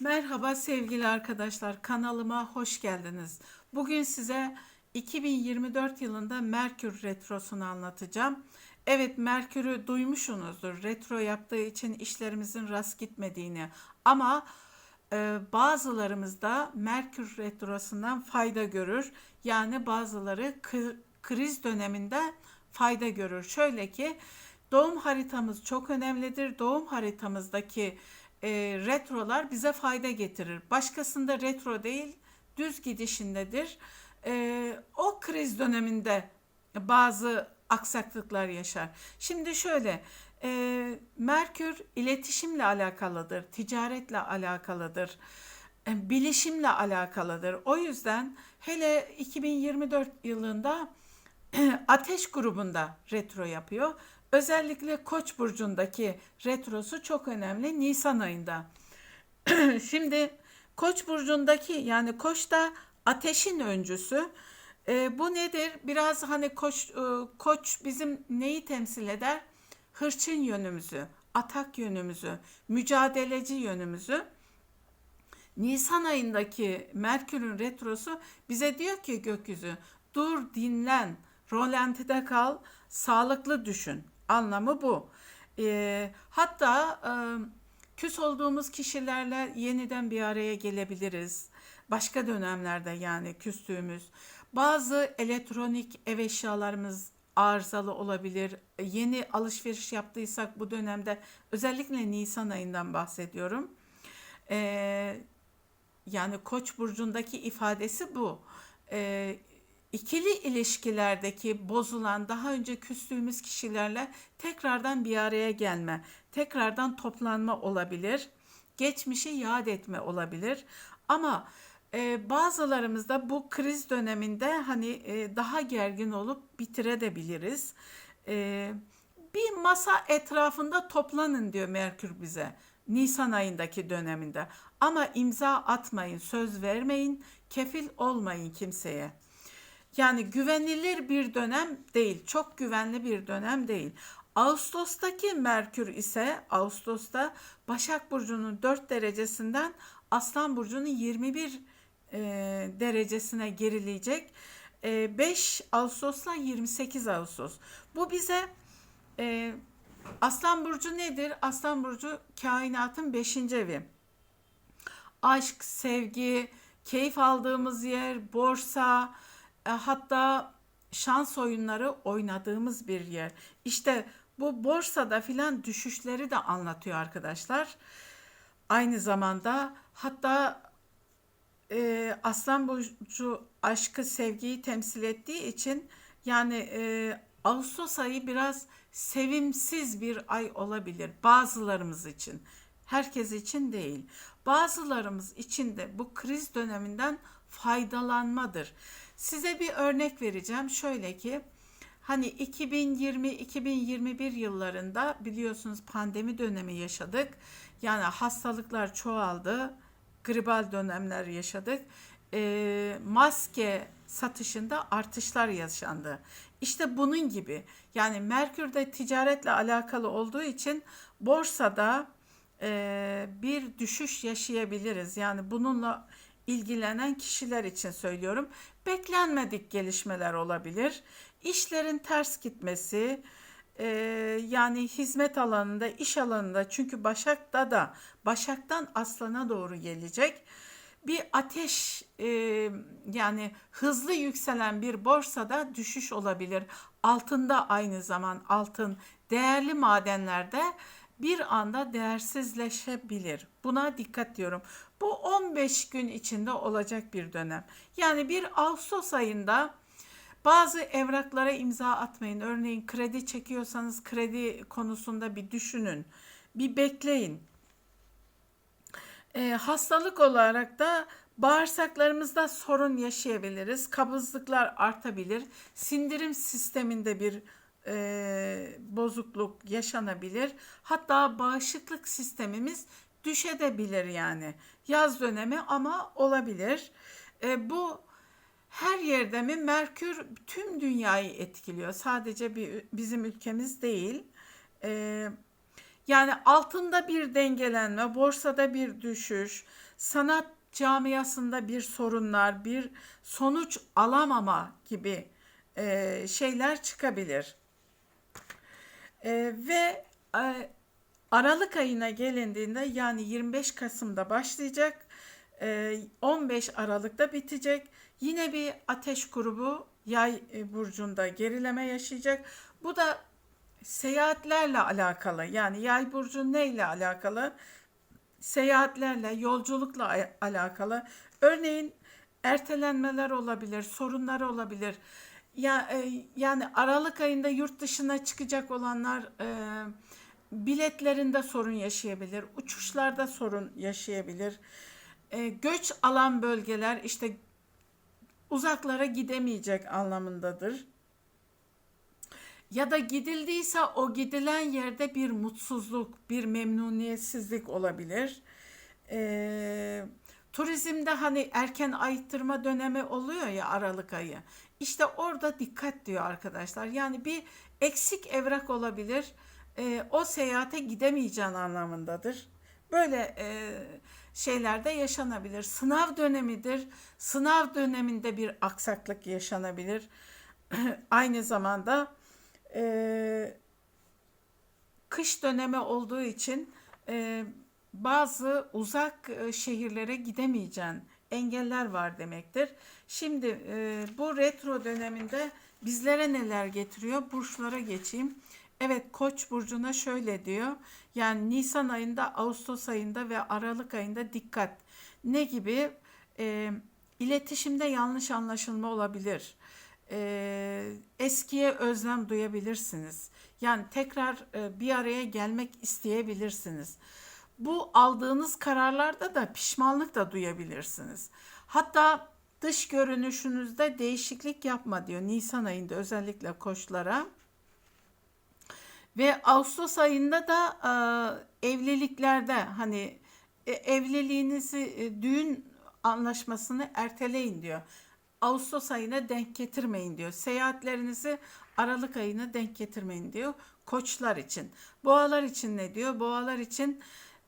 Merhaba sevgili arkadaşlar, kanalıma hoş geldiniz. Bugün size 2024 yılında Merkür Retrosu'nu anlatacağım. Evet Merkür'ü duymuşsunuzdur. Retro yaptığı için işlerimizin rast gitmediğini ama e, bazılarımız da Merkür Retrosu'ndan fayda görür. Yani bazıları kriz döneminde fayda görür. Şöyle ki doğum haritamız çok önemlidir. Doğum haritamızdaki e, retrolar bize fayda getirir. Başkasında retro değil, düz gidişindedir. E, o kriz döneminde bazı aksaklıklar yaşar. Şimdi şöyle, e, Merkür iletişimle alakalıdır, ticaretle alakalıdır, e, bilişimle alakalıdır. O yüzden hele 2024 yılında Ateş grubunda retro yapıyor. Özellikle Koç burcundaki retrosu çok önemli Nisan ayında. Şimdi Koç burcundaki yani Koç da ateşin öncüsü. E, bu nedir? Biraz hani Koç e, Koç bizim neyi temsil eder? Hırçın yönümüzü, atak yönümüzü, mücadeleci yönümüzü. Nisan ayındaki Merkür'ün retrosu bize diyor ki gökyüzü dur dinlen, rolantide kal, sağlıklı düşün. Anlamı bu. Ee, hatta e, küs olduğumuz kişilerle yeniden bir araya gelebiliriz. Başka dönemlerde yani küstüğümüz. Bazı elektronik ev eşyalarımız arızalı olabilir. Yeni alışveriş yaptıysak bu dönemde özellikle Nisan ayından bahsediyorum. Ee, yani Koç burcundaki ifadesi bu. Ee, ikili ilişkilerdeki bozulan daha önce küstüğümüz kişilerle tekrardan bir araya gelme, tekrardan toplanma olabilir. Geçmişi yad etme olabilir. Ama e, bazılarımızda bu kriz döneminde hani e, daha gergin olup bitirebiliriz. E, bir masa etrafında toplanın diyor Merkür bize. Nisan ayındaki döneminde. Ama imza atmayın, söz vermeyin, kefil olmayın kimseye. Yani güvenilir bir dönem değil, çok güvenli bir dönem değil. Ağustos'taki Merkür ise Ağustos'ta Başak Burcu'nun 4 derecesinden Aslan Burcu'nun 21 e, derecesine gerileyecek. E, 5 Ağustos'la 28 Ağustos. Bu bize e, Aslan Burcu nedir? Aslan Burcu kainatın 5. evi. Aşk, sevgi, keyif aldığımız yer, borsa, e, hatta şans oyunları oynadığımız bir yer. İşte bu borsada filan düşüşleri de anlatıyor arkadaşlar. Aynı zamanda hatta e, Aslan Burcu aşkı, sevgiyi temsil ettiği için yani e, Ağustos ayı biraz sevimsiz bir ay olabilir bazılarımız için. Herkes için değil. Bazılarımız için de bu kriz döneminden faydalanmadır. Size bir örnek vereceğim. Şöyle ki hani 2020-2021 yıllarında biliyorsunuz pandemi dönemi yaşadık. Yani hastalıklar çoğaldı. Gribal dönemler yaşadık. E, maske satışında artışlar yaşandı. İşte bunun gibi. Yani Merkür'de ticaretle alakalı olduğu için borsada e, bir düşüş yaşayabiliriz. Yani bununla ilgilenen kişiler için söylüyorum. Beklenmedik gelişmeler olabilir. İşlerin ters gitmesi, e, yani hizmet alanında, iş alanında çünkü Başak'ta da Başak'tan Aslan'a doğru gelecek bir ateş e, yani hızlı yükselen bir borsada düşüş olabilir. Altında aynı zaman altın değerli madenlerde bir anda değersizleşebilir. Buna dikkat diyorum. Bu 15 gün içinde olacak bir dönem. Yani bir Ağustos ayında bazı evraklara imza atmayın. Örneğin kredi çekiyorsanız kredi konusunda bir düşünün. Bir bekleyin. E, hastalık olarak da bağırsaklarımızda sorun yaşayabiliriz. Kabızlıklar artabilir. Sindirim sisteminde bir e, bozukluk yaşanabilir. Hatta bağışıklık sistemimiz düşebilir yani. Yaz dönemi ama olabilir. E, bu her yerde mi Merkür tüm dünyayı etkiliyor. Sadece bir, bizim ülkemiz değil. E, Yani altında bir dengelenme, borsada bir düşüş, sanat camiasında bir sorunlar, bir sonuç alamama gibi e, şeyler çıkabilir. E, ve e, Aralık ayına gelindiğinde yani 25 Kasım'da başlayacak, e, 15 Aralık'ta bitecek. Yine bir ateş grubu yay e, burcunda gerileme yaşayacak. Bu da seyahatlerle alakalı. Yani yay burcu neyle alakalı? Seyahatlerle, yolculukla alakalı. Örneğin ertelenmeler olabilir, sorunlar olabilir. Ya e, yani Aralık ayında yurt dışına çıkacak olanlar e, biletlerinde sorun yaşayabilir, uçuşlarda sorun yaşayabilir. E, göç alan bölgeler işte uzaklara gidemeyecek anlamındadır. Ya da gidildiyse o gidilen yerde bir mutsuzluk, bir memnuniyetsizlik olabilir. Ee, turizmde hani erken ayıttırma dönemi oluyor ya Aralık ayı. İşte orada dikkat diyor arkadaşlar. Yani bir eksik evrak olabilir. Ee, o seyahate gidemeyeceğin anlamındadır. Böyle e, şeyler de yaşanabilir. Sınav dönemidir. Sınav döneminde bir aksaklık yaşanabilir. Aynı zamanda e, kış dönemi olduğu için e, bazı uzak e, şehirlere gidemeyeceğin engeller var demektir. Şimdi e, bu retro döneminde bizlere neler getiriyor? Burçlara geçeyim. Evet Koç burcuna şöyle diyor. Yani Nisan ayında, Ağustos ayında ve Aralık ayında dikkat. Ne gibi? E, iletişimde yanlış anlaşılma olabilir. E, eskiye özlem duyabilirsiniz. Yani tekrar e, bir araya gelmek isteyebilirsiniz. Bu aldığınız kararlarda da pişmanlık da duyabilirsiniz. Hatta dış görünüşünüzde değişiklik yapma diyor Nisan ayında özellikle koçlara. Ve Ağustos ayında da e, evliliklerde hani e, evliliğinizi e, düğün anlaşmasını erteleyin diyor. Ağustos ayına denk getirmeyin diyor. Seyahatlerinizi Aralık ayına denk getirmeyin diyor. Koçlar için. Boğalar için ne diyor? Boğalar için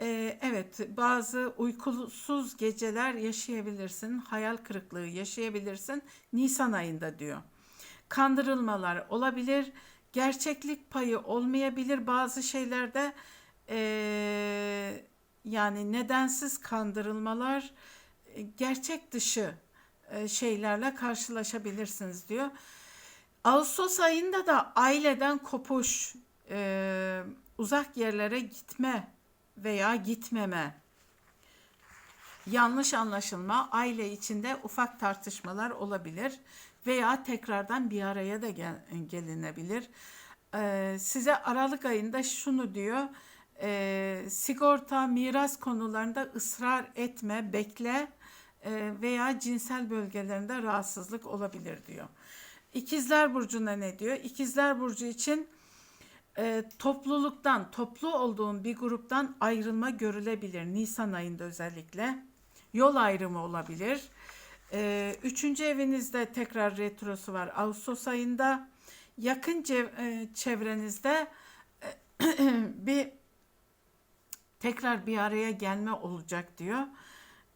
e, evet bazı uykusuz geceler yaşayabilirsin. Hayal kırıklığı yaşayabilirsin. Nisan ayında diyor. Kandırılmalar olabilir. Gerçeklik payı olmayabilir bazı şeylerde. E, yani nedensiz kandırılmalar gerçek dışı e, şeylerle karşılaşabilirsiniz diyor. Ağustos ayında da aileden kopuş, e, uzak yerlere gitme veya gitmeme, yanlış anlaşılma, aile içinde ufak tartışmalar olabilir veya tekrardan bir araya da gel, gelinebilir. E, size Aralık ayında şunu diyor, e, sigorta, miras konularında ısrar etme, bekle e, veya cinsel bölgelerinde rahatsızlık olabilir diyor. İkizler Burcu'na ne diyor? İkizler Burcu için e, topluluktan, toplu olduğun bir gruptan ayrılma görülebilir. Nisan ayında özellikle. Yol ayrımı olabilir. E, üçüncü evinizde tekrar retrosu var. Ağustos ayında yakın e, çevrenizde e, bir tekrar bir araya gelme olacak diyor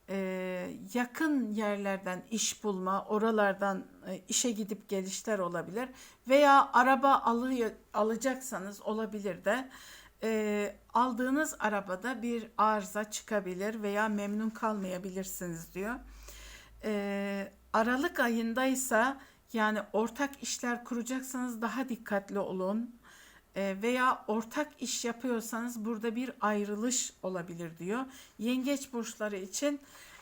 e, yakın yerlerden iş bulma, oralardan e, işe gidip gelişler olabilir veya araba alıyor, alacaksanız olabilir de e, aldığınız arabada bir arıza çıkabilir veya memnun kalmayabilirsiniz diyor. E, Aralık ayındaysa yani ortak işler kuracaksanız daha dikkatli olun e, veya ortak iş yapıyorsanız burada bir ayrılış olabilir diyor. Yengeç burçları için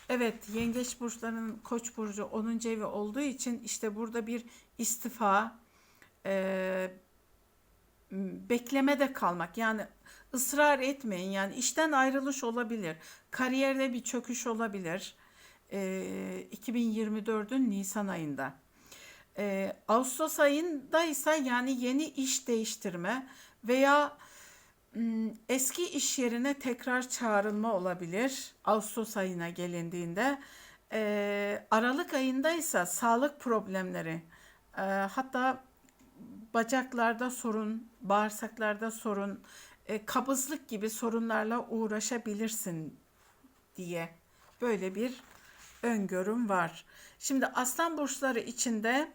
evet yengeç burçlarının koç burcu 10. evi olduğu için işte burada bir istifa e, beklemede kalmak yani ısrar etmeyin yani işten ayrılış olabilir kariyerde bir çöküş olabilir e, 2024'ün Nisan ayında. Ee, Ağustos ayında ise yani yeni iş değiştirme veya m, eski iş yerine tekrar çağrılma olabilir. Ağustos ayına gelindiğinde. Ee, Aralık ayında ise sağlık problemleri e, hatta bacaklarda sorun, bağırsaklarda sorun, e, kabızlık gibi sorunlarla uğraşabilirsin diye böyle bir öngörüm var. Şimdi aslan burçları içinde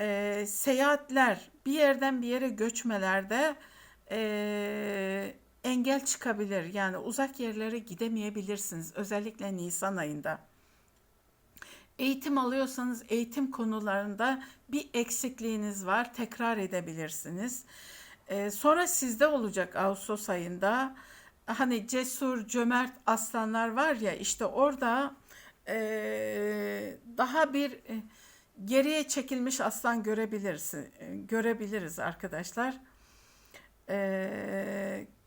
e, seyahatler, bir yerden bir yere göçmelerde e, engel çıkabilir. Yani uzak yerlere gidemeyebilirsiniz. Özellikle Nisan ayında. Eğitim alıyorsanız eğitim konularında bir eksikliğiniz var. Tekrar edebilirsiniz. Ee, sonra sizde olacak Ağustos ayında. Hani cesur, cömert aslanlar var ya işte orada daha bir e, geriye çekilmiş aslan görebiliriz, e, görebiliriz arkadaşlar.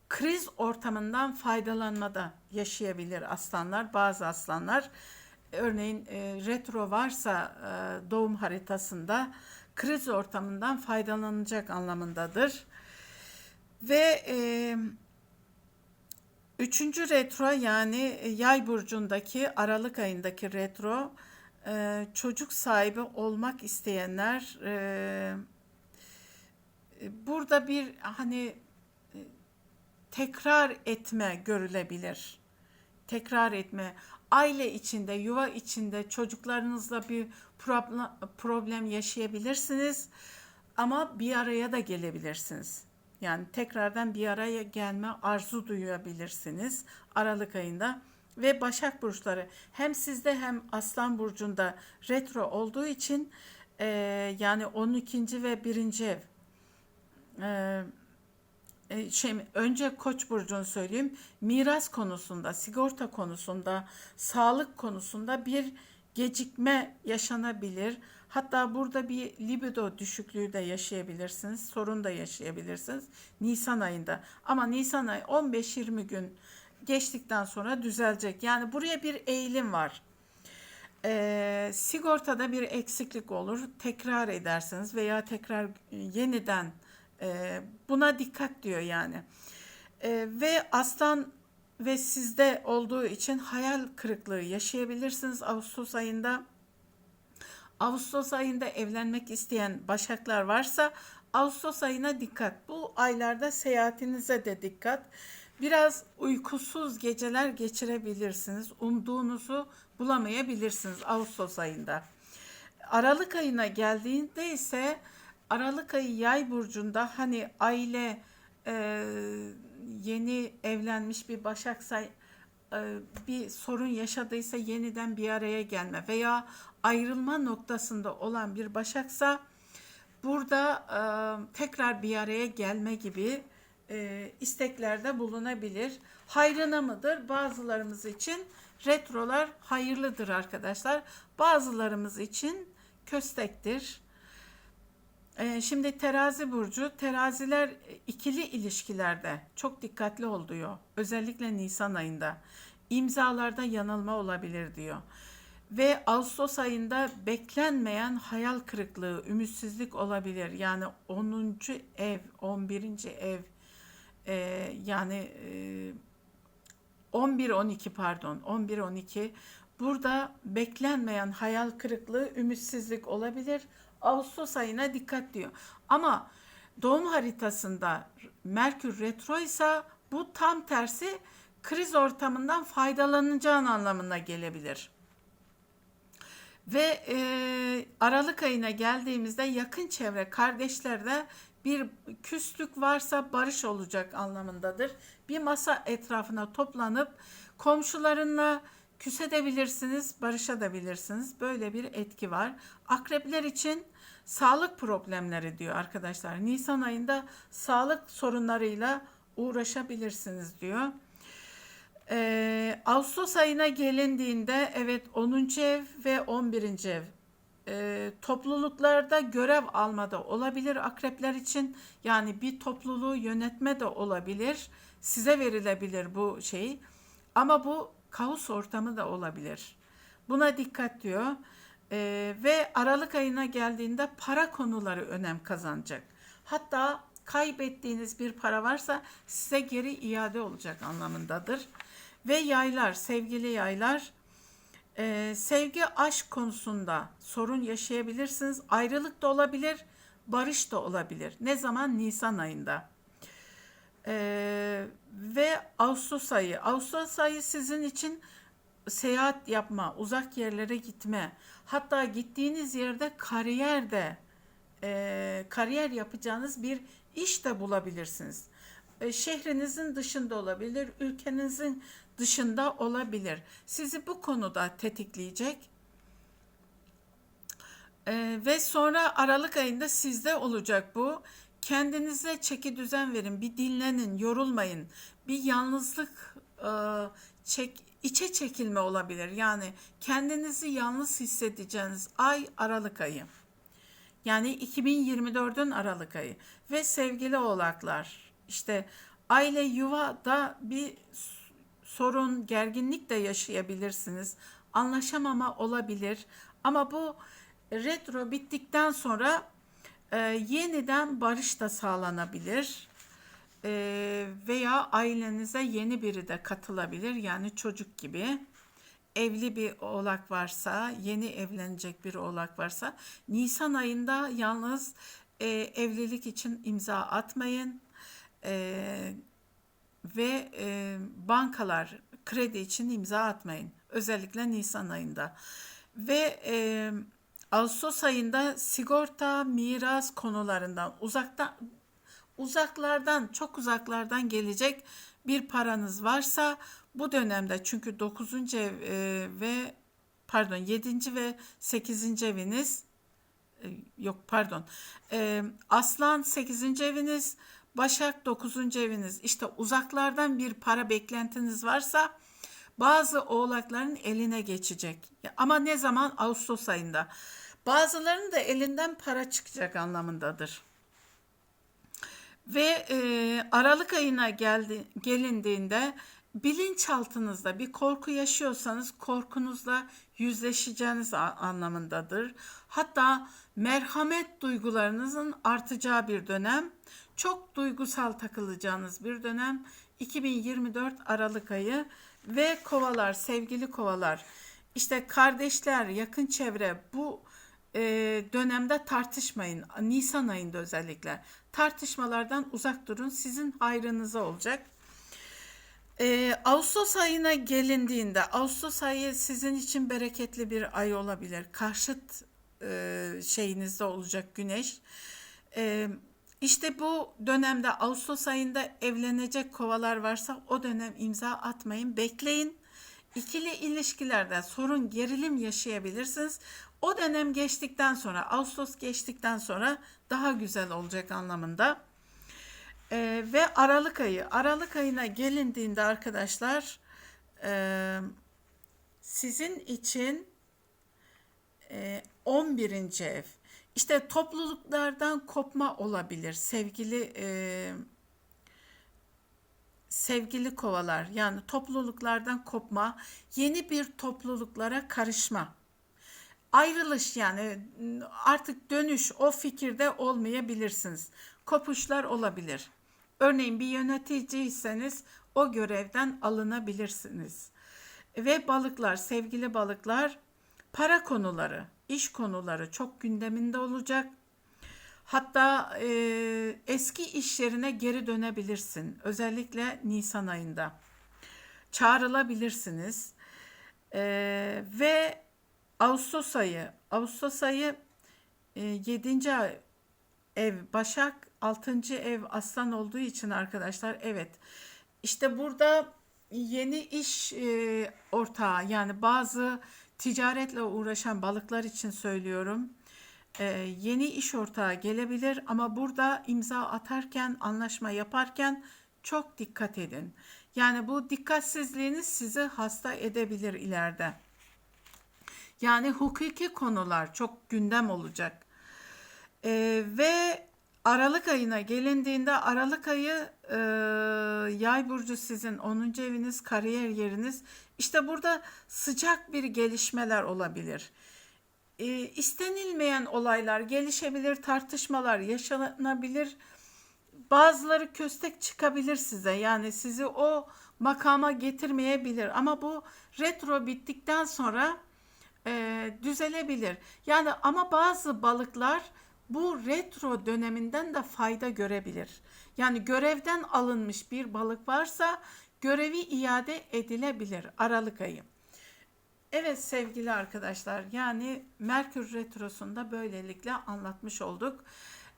Kriz ortamından faydalanmada yaşayabilir aslanlar, bazı aslanlar. Örneğin e, retro varsa doğum haritasında kriz ortamından faydalanacak anlamındadır. Ve e, üçüncü retro yani yay burcundaki Aralık ayındaki retro e, çocuk sahibi olmak isteyenler e, burada bir hani e, tekrar etme görülebilir. Tekrar etme. Aile içinde, yuva içinde çocuklarınızla bir problem yaşayabilirsiniz ama bir araya da gelebilirsiniz. Yani tekrardan bir araya gelme arzu duyabilirsiniz Aralık ayında ve Başak burçları hem sizde hem Aslan burcunda retro olduğu için e, yani 12. ve 1. ev e, e, şey önce Koç burcunu söyleyeyim. Miras konusunda, sigorta konusunda, sağlık konusunda bir gecikme yaşanabilir. Hatta burada bir libido düşüklüğü de yaşayabilirsiniz. Sorun da yaşayabilirsiniz Nisan ayında. Ama Nisan ayı 15-20 gün geçtikten sonra düzelecek. Yani buraya bir eğilim var. E, sigortada bir eksiklik olur. Tekrar edersiniz veya tekrar yeniden e, buna dikkat diyor yani. E, ve aslan ve sizde olduğu için hayal kırıklığı yaşayabilirsiniz Ağustos ayında. Ağustos ayında evlenmek isteyen başaklar varsa Ağustos ayına dikkat. Bu aylarda seyahatinize de dikkat. Biraz uykusuz geceler geçirebilirsiniz. Umduğunuzu bulamayabilirsiniz Ağustos ayında. Aralık ayına geldiğinde ise Aralık ayı yay burcunda hani aile e, yeni evlenmiş bir başaksa e, bir sorun yaşadıysa yeniden bir araya gelme veya ayrılma noktasında olan bir başaksa burada e, tekrar bir araya gelme gibi e, isteklerde bulunabilir. Hayrına mıdır? Bazılarımız için retrolar hayırlıdır arkadaşlar. Bazılarımız için köstektir. E, şimdi terazi burcu, teraziler ikili ilişkilerde çok dikkatli ol diyor. Özellikle Nisan ayında. İmzalarda yanılma olabilir diyor. Ve Ağustos ayında beklenmeyen hayal kırıklığı, ümitsizlik olabilir. Yani 10. ev, 11. ev e, yani e, 11-12 pardon 11-12 burada beklenmeyen hayal kırıklığı, ümitsizlik olabilir. Ağustos ayına dikkat diyor. Ama doğum haritasında Merkür retro ise bu tam tersi kriz ortamından faydalanacağın anlamına gelebilir. Ve e, Aralık ayına geldiğimizde yakın çevre kardeşlerde bir küslük varsa barış olacak anlamındadır. Bir masa etrafına toplanıp komşularınla küsedebilirsiniz, barışabilirsiniz. Böyle bir etki var. Akrepler için sağlık problemleri diyor arkadaşlar. Nisan ayında sağlık sorunlarıyla uğraşabilirsiniz diyor. Ee, Ağustos ayına gelindiğinde evet 10. ev ve 11. ev e, topluluklarda görev almada olabilir akrepler için. Yani bir topluluğu yönetme de olabilir. Size verilebilir bu şey. Ama bu kaos ortamı da olabilir. Buna dikkat diyor. E, ve Aralık ayına geldiğinde para konuları önem kazanacak. Hatta kaybettiğiniz bir para varsa size geri iade olacak anlamındadır. Ve yaylar, sevgili yaylar, ee, sevgi aşk konusunda sorun yaşayabilirsiniz. Ayrılık da olabilir, barış da olabilir. Ne zaman? Nisan ayında. Ee, ve Ağustos ayı. Ağustos ayı sizin için seyahat yapma, uzak yerlere gitme, hatta gittiğiniz yerde kariyer de e, kariyer yapacağınız bir iş de bulabilirsiniz. E, şehrinizin dışında olabilir, ülkenizin dışında olabilir. Sizi bu konuda tetikleyecek. E, ve sonra Aralık ayında sizde olacak bu. Kendinize çeki düzen verin, bir dinlenin, yorulmayın. Bir yalnızlık e, çek, içe çekilme olabilir. Yani kendinizi yalnız hissedeceğiniz ay Aralık ayı. Yani 2024'ün Aralık ayı ve sevgili oğlaklar işte aile yuvada bir sorun, gerginlik de yaşayabilirsiniz. Anlaşamama olabilir ama bu retro bittikten sonra e, yeniden barış da sağlanabilir. E, veya ailenize yeni biri de katılabilir yani çocuk gibi evli bir oğlak varsa, yeni evlenecek bir oğlak varsa Nisan ayında yalnız e, evlilik için imza atmayın. E, ve e, bankalar kredi için imza atmayın. Özellikle Nisan ayında. Ve e, Ağustos ayında sigorta, miras konularından uzaktan uzaklardan, çok uzaklardan gelecek bir paranız varsa bu dönemde çünkü 9. ev e, ve pardon 7. ve 8. eviniz e, yok pardon e, Aslan 8. eviniz Başak 9. eviniz işte uzaklardan bir para beklentiniz varsa bazı oğlakların eline geçecek ama ne zaman Ağustos ayında bazılarının da elinden para çıkacak anlamındadır. Ve e, Aralık ayına geldi, gelindiğinde bilinçaltınızda bir korku yaşıyorsanız korkunuzla yüzleşeceğiniz anlamındadır. Hatta merhamet duygularınızın artacağı bir dönem, çok duygusal takılacağınız bir dönem 2024 Aralık ayı ve kovalar, sevgili kovalar, işte kardeşler, yakın çevre bu e, dönemde tartışmayın. Nisan ayında özellikle tartışmalardan uzak durun. Sizin hayrınıza olacak. Ee, Ağustos ayına gelindiğinde Ağustos ayı sizin için bereketli bir ay olabilir. Karşıt e, şeyinizde olacak güneş. E, işte bu dönemde Ağustos ayında evlenecek kovalar varsa o dönem imza atmayın. Bekleyin. İkili ilişkilerde sorun, gerilim yaşayabilirsiniz. O dönem geçtikten sonra, Ağustos geçtikten sonra daha güzel olacak anlamında. Ee, ve Aralık ayı, Aralık ayına gelindiğinde arkadaşlar e, sizin için e, 11. ev. İşte topluluklardan kopma olabilir sevgili e, sevgili kovalar yani topluluklardan kopma yeni bir topluluklara karışma ayrılış yani artık dönüş o fikirde olmayabilirsiniz. Kopuşlar olabilir. Örneğin bir yöneticiyseniz o görevden alınabilirsiniz. Ve balıklar, sevgili balıklar, para konuları, iş konuları çok gündeminde olacak. Hatta e, eski iş yerine geri dönebilirsin. Özellikle Nisan ayında. Çağrılabilirsiniz. E, ve Ağustos ayı, Ağustos ayı e, 7. ev Başak, 6. ev Aslan olduğu için arkadaşlar evet. İşte burada yeni iş e, ortağı yani bazı ticaretle uğraşan balıklar için söylüyorum. E, yeni iş ortağı gelebilir ama burada imza atarken, anlaşma yaparken çok dikkat edin. Yani bu dikkatsizliğiniz sizi hasta edebilir ileride. Yani hukuki konular çok gündem olacak. Ee, ve Aralık ayına gelindiğinde Aralık ayı e, yay burcu sizin 10. eviniz, kariyer yeriniz. İşte burada sıcak bir gelişmeler olabilir. E, istenilmeyen olaylar gelişebilir, tartışmalar yaşanabilir. Bazıları köstek çıkabilir size. Yani sizi o makama getirmeyebilir. Ama bu retro bittikten sonra e, düzelebilir. Yani ama bazı balıklar bu retro döneminden de fayda görebilir. Yani görevden alınmış bir balık varsa görevi iade edilebilir Aralık ayı. Evet sevgili arkadaşlar yani Merkür Retrosu'nda böylelikle anlatmış olduk.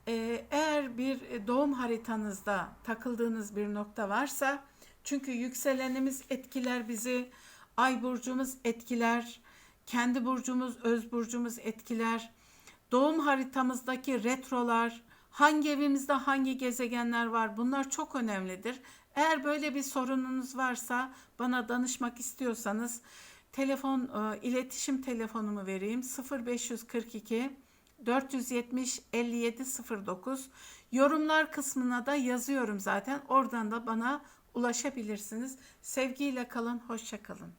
Ee, eğer bir doğum haritanızda takıldığınız bir nokta varsa çünkü yükselenimiz etkiler bizi, ay burcumuz etkiler, kendi burcumuz, öz burcumuz etkiler. Doğum haritamızdaki retrolar, hangi evimizde hangi gezegenler var bunlar çok önemlidir. Eğer böyle bir sorununuz varsa bana danışmak istiyorsanız telefon e, iletişim telefonumu vereyim 0542 470 57 09 yorumlar kısmına da yazıyorum zaten oradan da bana ulaşabilirsiniz. Sevgiyle kalın, hoşça kalın.